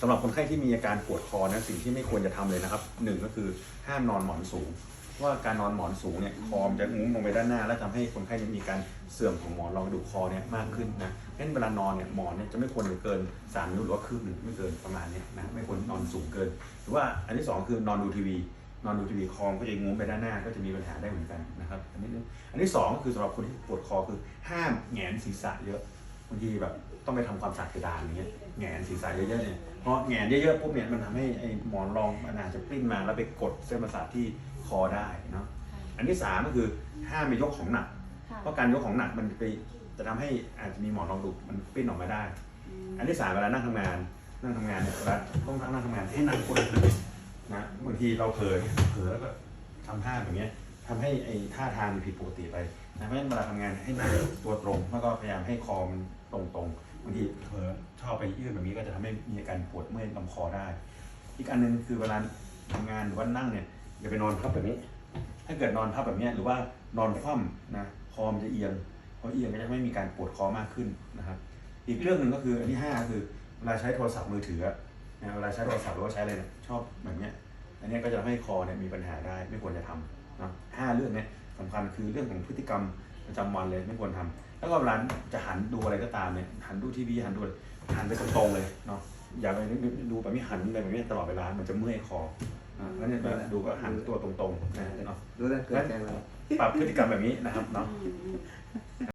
สำหรับคนไข้ที่มีอาการปวดคอนะสิ่งที่ไม่ควรจะทำเลยนะครับหนึ่งก็คือห้ามนอนหมอนสูง ว่าการนอนหมอนสูงเนี่ยคอมจะงุ้มลงไปด้านหน้า และทำให้คนไข้เนี่ยมีการเสื่อมของหมอนรองกระดูกคอเนี่ยมากขึ้นนะเพราะฉะนั้นเวลานอนเนี่ยหมอนเนี่ยจะไม่ควรอยู่เกิน3นิ้วหรือว่าคืบหนึ่งไม่เกินประมาณนี้นะไม่ควรนอนสูงเกิน หรือว่าอันที่สองคือนอนดูทีวีนอนดูทีวีคอมก็จะงุ้มไปด้านหน้าก็จะมีปัญหาได้เหมือนกันนะครับอันนี้อันที่สองก็คือสำหรับคนที่ปวดคอคือห้ามแหงนศีรษะเยอะ บางทีแบบต้องไปทำความสะอาดเพดานอย่างเงี้ยแหงนศีรษะเยอะๆเนี่ยเพราะแหงนเยอะๆปุ๊บเนี่ยมันทำให้ไอ้หมอนรองมันอาจจะปลิ้นมาแล้วไปกดเส้นประสาทที่คอได้เนาะอันที่สามก็คือห้ามไปยกของหนักค่ะเพราะการยกของหนักมันไปจะทำให้อาจจะมีหมอนรองกระดูกมันปิ้นออกมาได้ อันที่สามเวลานั่งทำงาน นั่งทำงานเนี่ยเวลาต้องนั่งทำงานให้นั่งกดเลยนะบางทีเราเผลอเนี่ยเผลอแล้วก็ทำท่าแบบเนี้ย ทำให้ไอ้ท่าทางมันผิดปกติไปนะเพราะฉะนั้นเวลาทำงานให้นั่งตัวตรงแล้วก็พยายามให้คอมันตรงๆบางทีเผลอชอบไปยืดแบบนี้ก็จะทำให้มีอาการปวดเมื่อยลำคอได้ อีกอันหนึงคือเวลาทำงานหรือว่านั่งเนี่ยอย่าไปนอนพับแบบนี้ ถ้าเกิดนอนพับแบบนี้หรือว่านอนคว่ำนะคอมนจะเอียงพอเอียงก็จะไม่มีการปวดคอมากขึ้นนะครับอีกเรื่องหนึ่งก็คืออันที่ห้าคือเวลาใช้โทรศัพท์มือถือนะเวลาใช้โทรศัพท์หรือว่าใช้อะไรเนี่ยชอบแบบเนี้ยอันนี้ก็จะทำให้คอเนี่ยมีปัญหาได้ไม่ควรจะทำนะ ห้าเรื่องเนี้ยสำคัญคือเรื่องของพฤติกรรมประจำวันเลยไม่ควรทำแล้วก็เวลาจะหันดูอะไรก็ตามเนี่ยหันดูทีวีหันดูอะไรหันไปตรงๆเลยเนาะอย่าไปดูแบบนี้หันไปแบบนี้ตลอดเวลามันจะเมื่อยคอนะแล้วเนี่ยเวลาดูก็หันตัวตรงๆนะเนาะรู้แล้วเกิดแจ้งแล้วปรับพฤติกรรมแบบนี้นะครับเนาะอืม